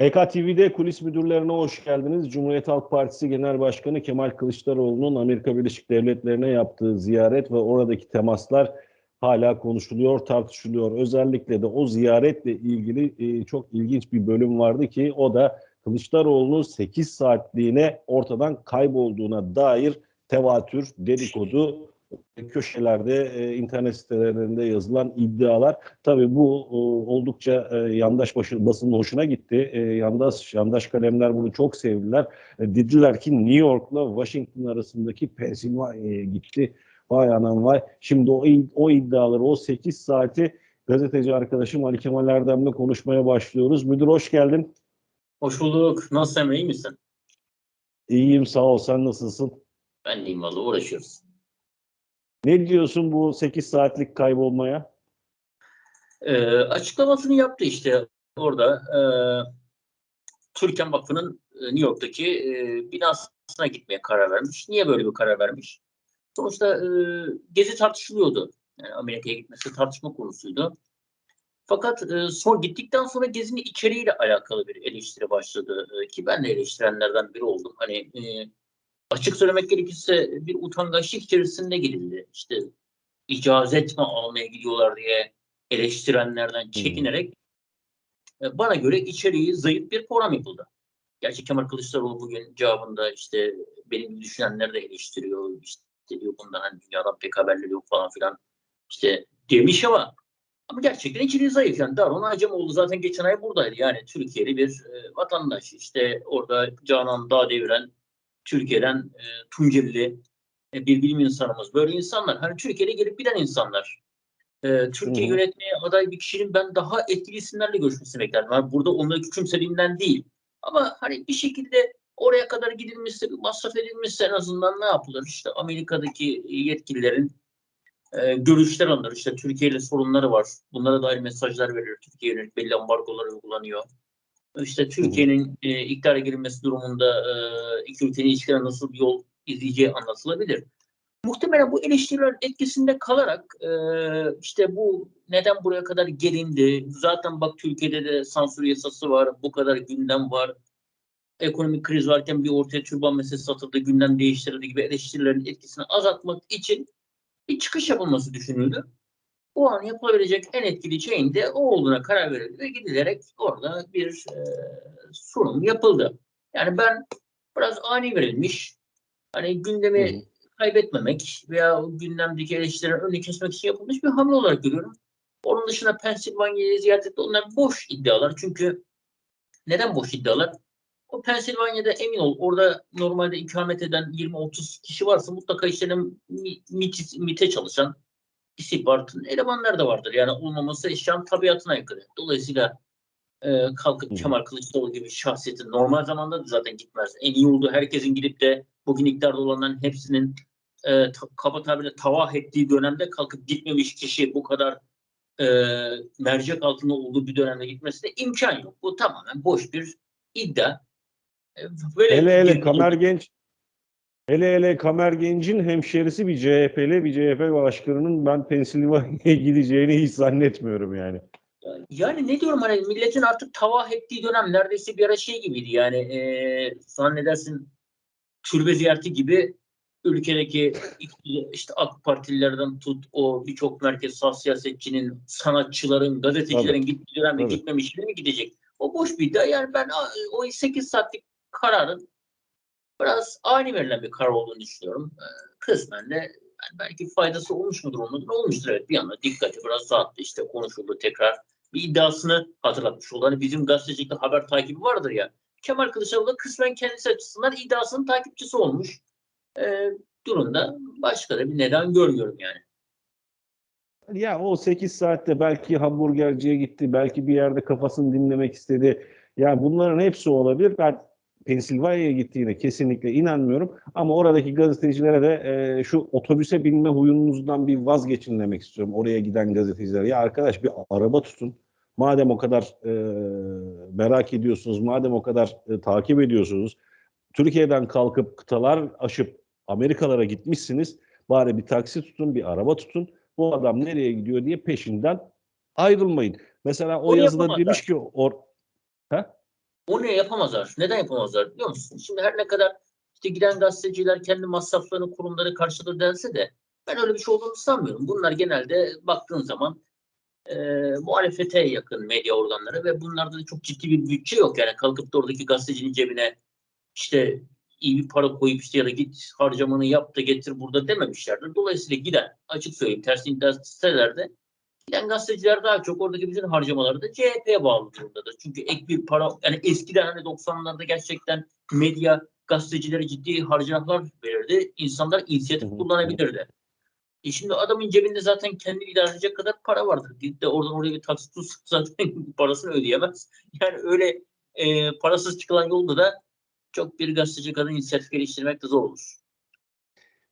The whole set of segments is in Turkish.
HKTV'de kulis müdürlerine hoş geldiniz. Cumhuriyet Halk Partisi Genel Başkanı Kemal Kılıçdaroğlu'nun Amerika Birleşik Devletleri'ne yaptığı ziyaret ve oradaki temaslar hala konuşuluyor, tartışılıyor. Özellikle de o ziyaretle ilgili e, çok ilginç bir bölüm vardı ki o da Kılıçdaroğlu'nun 8 saatliğine ortadan kaybolduğuna dair tevatür, dedikodu, köşelerde, e, internet sitelerinde yazılan iddialar. Tabii bu e, oldukça e, yandaş başı, basının hoşuna gitti. E, yandaş yandaş kalemler bunu çok sevdiler. E, dediler ki New York'la Washington arasındaki Pennsylvania'ya gitti. Vay anam vay. Şimdi o, o iddiaları, o 8 saati gazeteci arkadaşım Ali Kemal Erdem'le konuşmaya başlıyoruz. Müdür hoş geldin. Hoş bulduk. Nasılsın iyi misin? İyiyim sağ ol. Sen nasılsın? Ben de iyiyim valla uğraşıyoruz. Ne diyorsun bu 8 saatlik kaybolmaya? Ee, açıklamasını yaptı işte orada. E, Türkan Vakfı'nın e, New York'taki e, binasına gitmeye karar vermiş. Niye böyle bir karar vermiş? Sonuçta e, gezi tartışılıyordu. Yani Amerika'ya gitmesi tartışma konusuydu. Fakat e, son gittikten sonra gezinin içeriğiyle alakalı bir eleştiri başladı. E, ki ben de eleştirenlerden biri oldum. Hani e, açık söylemek gerekirse bir utangaçlık içerisinde gidildi. İşte icazet mi almaya gidiyorlar diye eleştirenlerden çekinerek e, bana göre içeriği zayıf bir program yapıldı. Gerçi Kemal Kılıçdaroğlu bugün cevabında işte benim gibi düşünenler de eleştiriyor. İşte diyor bundan hani dünyadan pek haberleri yok falan filan. İşte demiş ama ama gerçekten içeriği zayıf. Yani Daron Acemoğlu zaten geçen ay buradaydı. Yani Türkiye'li bir e, vatandaş. İşte orada Canan Dağ deviren Türkiye'den e, Tunceli e, bir bilim insanımız. Böyle insanlar. Hani Türkiye'de gelip bilen insanlar. E, Türkiye hı. yönetmeye aday bir kişinin ben daha etkili isimlerle görüşmesini beklerdim. Yani burada onları küçümsediğimden değil. Ama hani bir şekilde oraya kadar gidilmişse, bir masraf edilmişse en azından ne yapılır? İşte Amerika'daki yetkililerin e, görüşler alınır. İşte Türkiye ile sorunları var. Bunlara dair mesajlar verilir. Türkiye yönelik belli ambargolar uygulanıyor. İşte Türkiye'nin e, iktidara girilmesi durumunda e, iki ülkenin ilişkilerine nasıl bir yol izleyeceği anlatılabilir. Muhtemelen bu eleştirilerin etkisinde kalarak e, işte bu neden buraya kadar gelindi? Zaten bak Türkiye'de de sansür yasası var, bu kadar gündem var. Ekonomik kriz varken bir ortaya türban meselesi atıldı, gündem değiştirildi gibi eleştirilerin etkisini azaltmak için bir çıkış yapılması düşünüldü. O an yapılabilecek en etkili şeyin de o olduğuna karar verildi ve gidilerek orada bir e, sunum yapıldı. Yani ben biraz ani verilmiş, hani gündemi hı. kaybetmemek veya gündemdeki eleştirilerin önünü kesmek için yapılmış bir hamle olarak görüyorum. Onun dışında Pensilvanya'yı ziyaret etti. Onlar boş iddialar. Çünkü neden boş iddialar? O Pensilvanya'da emin ol orada normalde ikamet eden 20-30 kişi varsa mutlaka işlerinin MIT, MIT'e çalışan istihbaratın elemanlar da vardır. Yani olmaması eşyanın tabiatına aykırı. Dolayısıyla e, kalkıp. Kemal Kılıçdaroğlu gibi şahsiyetin normal zamanda da zaten gitmez. En iyi olduğu herkesin gidip de bugün iktidarda olanların hepsinin e, ta, kaba tabirle tavah ettiği dönemde kalkıp gitmemiş kişi bu kadar e, mercek altında olduğu bir dönemde gitmesine imkan yok. Bu tamamen boş bir iddia. E, Böyle Hele hele Kamer Genç Hele hele Kamer Genç'in hemşerisi bir CHP'li bir CHP başkanının ben Pensilvanya'ya gideceğini hiç zannetmiyorum yani. Yani ne diyorum hani milletin artık tavah ettiği dönem neredeyse bir ara şey gibiydi yani e, zannedersin türbe ziyareti gibi ülkedeki işte AK Partililerden tut o birçok merkez sağ siyasetçinin, sanatçıların, gazetecilerin gittiği dönemde Tabii. gitmemişleri mi gidecek? O boş bir iddia. Yani ben o 8 saatlik kararın biraz ani verilen bir karar olduğunu düşünüyorum. E, kısmen de belki faydası olmuş mudur olmadı mı? Olmuştur evet. Bir anda dikkati biraz dağıttı işte konuşuldu tekrar. Bir iddiasını hatırlatmış oldu. Hani bizim gazetecilikte haber takibi vardır ya. Kemal Kılıçdaroğlu da kısmen kendisi açısından iddiasının takipçisi olmuş. Ee, durumda başka da bir neden görmüyorum yani. Ya o 8 saatte belki hamburgerciye gitti, belki bir yerde kafasını dinlemek istedi. Ya bunların hepsi olabilir. Ben Pensilvanya'ya gittiğine kesinlikle inanmıyorum. Ama oradaki gazetecilere de e, şu otobüse binme huyunuzdan bir vazgeçin demek istiyorum. Oraya giden gazetecilere. Ya arkadaş bir araba tutun. Madem o kadar e, merak ediyorsunuz, madem o kadar e, takip ediyorsunuz, Türkiye'den kalkıp kıtalar aşıp Amerikalara gitmişsiniz. Bari bir taksi tutun, bir araba tutun. Bu adam nereye gidiyor diye peşinden ayrılmayın. Mesela o Onu yazıda demiş ki or? Onu yapamazlar. Neden yapamazlar biliyor musun? Şimdi her ne kadar işte giden gazeteciler kendi masraflarını kurumları karşıladı dense de ben öyle bir şey olduğunu sanmıyorum. Bunlar genelde baktığın zaman e, muhalefete yakın medya organları ve bunlarda da çok ciddi bir bütçe yok. Yani kalkıp da oradaki gazetecinin cebine işte iyi bir para koyup işte ya da git harcamanı yap da getir burada dememişlerdir. Dolayısıyla giden açık söyleyeyim ters internet sitelerde giden gazeteciler daha çok oradaki bütün harcamaları da CHP'ye bağlı durumdadır. Çünkü ek bir para yani eskiden hani 90'larda gerçekten medya gazetecilere ciddi harcamalar verirdi. İnsanlar inisiyatif kullanabilirdi. E şimdi adamın cebinde zaten kendi idare edecek kadar para vardır. Gidip de oradan oraya bir taksit tutsa zaten parasını ödeyemez. Yani öyle e, parasız çıkılan yolda da çok bir gazeteci kadın inisiyatif geliştirmek de zor olur.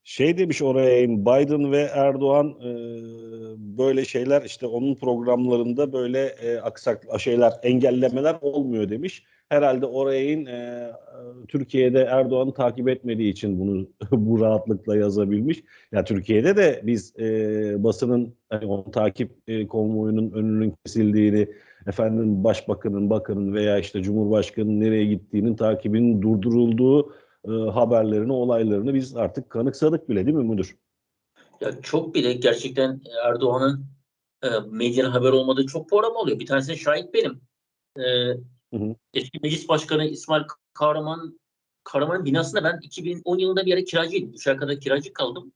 Şey demiş oraya Biden ve Erdoğan e, böyle şeyler işte onun programlarında böyle e, aksak şeyler engellemeler olmuyor demiş. Herhalde oraya e, Türkiye'de Erdoğan'ı takip etmediği için bunu bu rahatlıkla yazabilmiş. Ya Türkiye'de de biz e, basının hani o takip e, konvoyunun önünün kesildiğini, efendim başbakanın, bakanın veya işte cumhurbaşkanının nereye gittiğinin takibinin durdurulduğu e, haberlerini, olaylarını biz artık kanıksadık bile değil mi müdür? Ya çok bile gerçekten Erdoğan'ın e, medyanın haber olmadığı çok program oluyor. Bir tanesine şahit benim. E, Hı hı. Eski meclis başkanı İsmail Kahraman Kahraman'ın binasında ben 2010 yılında bir yere kiracıydım. Üç kadar kiracı kaldım.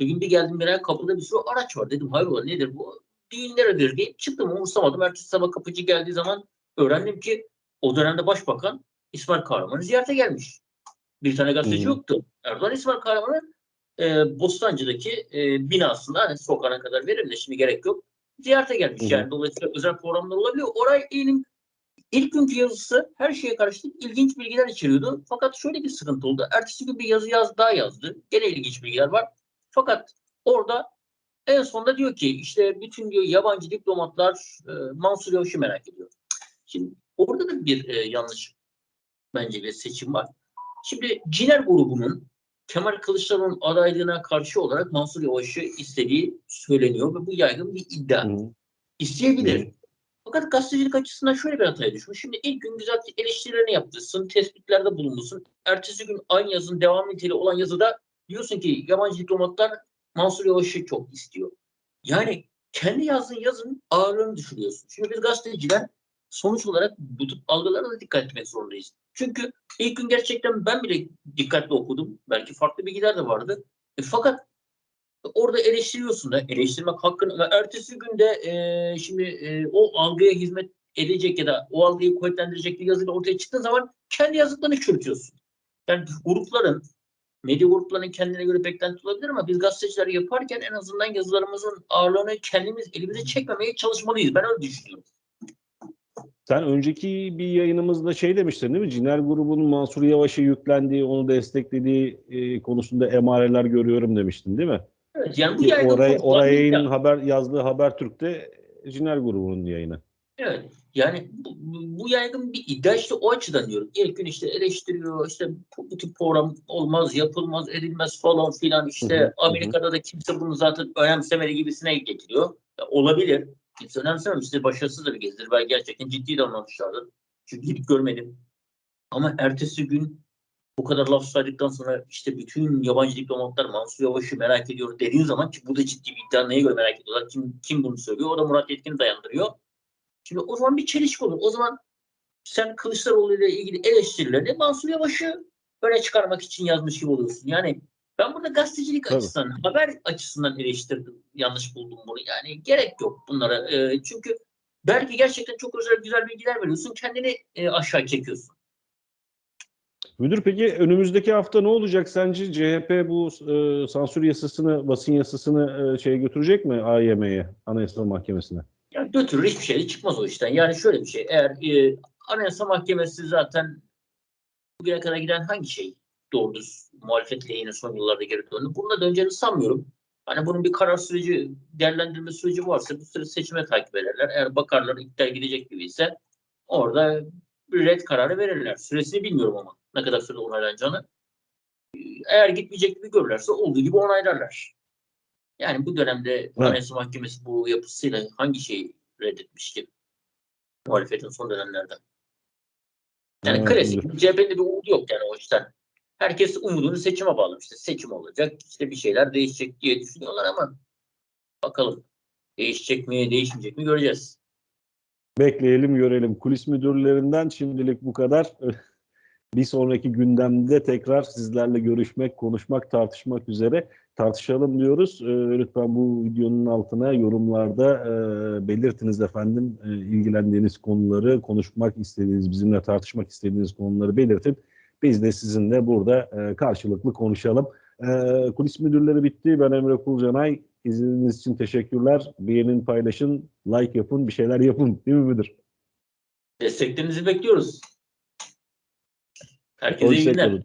Bir gün bir geldim bir yere kapıda bir sürü araç var. Dedim hayrola nedir bu? Düğün neredir diye çıktım umursamadım. Ertesi sabah kapıcı geldiği zaman öğrendim ki o dönemde başbakan İsmail Kahraman'ı ziyarete gelmiş. Bir tane gazeteci Hı. yoktu. Erdoğan İsmail Kahraman'ı e, Bostancı'daki e, binasında hani sokağına kadar verir de şimdi gerek yok. Ziyarete gelmiş hı. yani. Dolayısıyla özel programlar olabiliyor. Oraya iyinin ilk günkü yazısı her şeye karşı ilginç bilgiler içeriyordu. Fakat şöyle bir sıkıntı oldu. Ertesi gün bir yazı yaz daha yazdı. Gene ilginç bilgiler var. Fakat orada en sonunda diyor ki işte bütün diyor yabancı diplomatlar e, Mansur Yavaş'ı merak ediyor. Şimdi orada da bir e, yanlış bence bir seçim var. Şimdi Ciner grubunun Kemal Kılıçdaroğlu'nun adaylığına karşı olarak Mansur Yavaş'ı istediği söyleniyor ve bu yaygın bir iddia. Hı. İsteyebilir. Hı. Fakat gazetecilik açısından şöyle bir hataya düşmüş. Şimdi ilk gün güzel eleştirilerini yaptırsın, tespitlerde bulunmuşsun. Ertesi gün aynı yazın devam niteliği olan yazıda diyorsun ki yabancı diplomatlar Mansur Yavaş'ı çok istiyor. Yani kendi yazdığın yazının ağırlığını düşürüyorsun. Şimdi biz gazeteciler sonuç olarak bu tip algılara da dikkat etmek zorundayız. Çünkü ilk gün gerçekten ben bile dikkatli okudum. Belki farklı bilgiler de vardı. E, fakat orada eleştiriyorsun da eleştirmek hakkın ertesi günde e, şimdi e, o algıya hizmet edecek ya da o algıyı kuvvetlendirecek bir yazıyla ortaya çıktığın zaman kendi yazdıklarını çürütüyorsun. Yani grupların medya gruplarının kendine göre beklenti olabilir ama biz gazeteciler yaparken en azından yazılarımızın ağırlığını kendimiz elimize çekmemeye çalışmalıyız. Ben öyle düşünüyorum. Sen önceki bir yayınımızda şey demiştin değil mi? Ciner grubunun Mansur Yavaş'a yüklendiği, onu desteklediği e, konusunda emareler görüyorum demiştin değil mi? Evet, yani bu oraya bir yayının iddia. haber yazdığı Habertürk'te Ciner grubunun yayını. Evet. Yani bu, bu yaygın bir iddia işte o açıdan diyorum. İlk gün işte eleştiriyor işte bu, bu tip program olmaz, yapılmaz, edilmez falan filan işte hı hı. Amerika'da da kimse bunu zaten önemsemeli gibisine getiriyor. Ya, olabilir. Kimse önemsememiş. İşte başarısız da bir gezidir. Belki gerçekten ciddi davranmışlardır. Çünkü gidip görmedim. Ama ertesi gün bu kadar laf saydıktan sonra işte bütün yabancı diplomatlar Mansur Yavaş'ı merak ediyor dediğin zaman ki bu da ciddi bir iddia neye göre merak ediyorlar? Kim, kim bunu söylüyor? O da Murat Yetkin'i dayandırıyor. Şimdi o zaman bir çelişki olur. O zaman sen Kılıçdaroğlu ile ilgili eleştirilerini Mansur Yavaş'ı öne çıkarmak için yazmış gibi oluyorsun. Yani ben burada gazetecilik Tabii. açısından, haber açısından eleştirdim. Yanlış buldum bunu. Yani gerek yok bunlara. Ee, çünkü belki gerçekten çok özel güzel bilgiler veriyorsun. Kendini e, aşağı çekiyorsun. Müdür peki önümüzdeki hafta ne olacak sence? CHP bu e, sansür yasasını, basın yasasını e, şeye götürecek mi AYM'ye, Anayasa Mahkemesi'ne? Yani götürür hiçbir şey çıkmaz o işten. Yani şöyle bir şey. Eğer e, Anayasa Mahkemesi zaten bugüne kadar giden hangi şey doğru düz muhalefet lehine son yıllarda geri döndü. Bununla döneceğini sanmıyorum. Hani bunun bir karar süreci, değerlendirme süreci varsa bu süre seçime takip ederler. Eğer bakarlar iktidar gidecek gibi ise orada bir red kararı verirler. Süresini bilmiyorum ama ne kadar sürede onaylanacağını. Eğer gitmeyecek gibi görürlerse olduğu gibi onaylarlar. Yani bu dönemde Anayasa Mahkemesi bu yapısıyla hangi şeyi reddetmiş ki? Muhalefetin son dönemlerde. Yani Evet, klasik. müdür. CHP'nin de bir umudu yok yani o işten. Herkes umudunu seçime bağlamış. İşte seçim olacak, işte bir şeyler değişecek diye düşünüyorlar ama bakalım değişecek mi, değişmeyecek mi göreceğiz. Bekleyelim görelim. Kulis müdürlerinden şimdilik bu kadar. Bir sonraki gündemde tekrar sizlerle görüşmek, konuşmak, tartışmak üzere tartışalım diyoruz. Ee, lütfen bu videonun altına yorumlarda e, belirtiniz efendim e, ilgilendiğiniz konuları, konuşmak istediğiniz, bizimle tartışmak istediğiniz konuları belirtin. Biz de sizinle burada e, karşılıklı konuşalım. E, kulis müdürleri bitti. Ben Emre Kulcanay. İzlediğiniz için teşekkürler. Beğenin, paylaşın, like yapın, bir şeyler yapın. Değil mi müdür? Desteklerinizi bekliyoruz. Herkese iyi günler.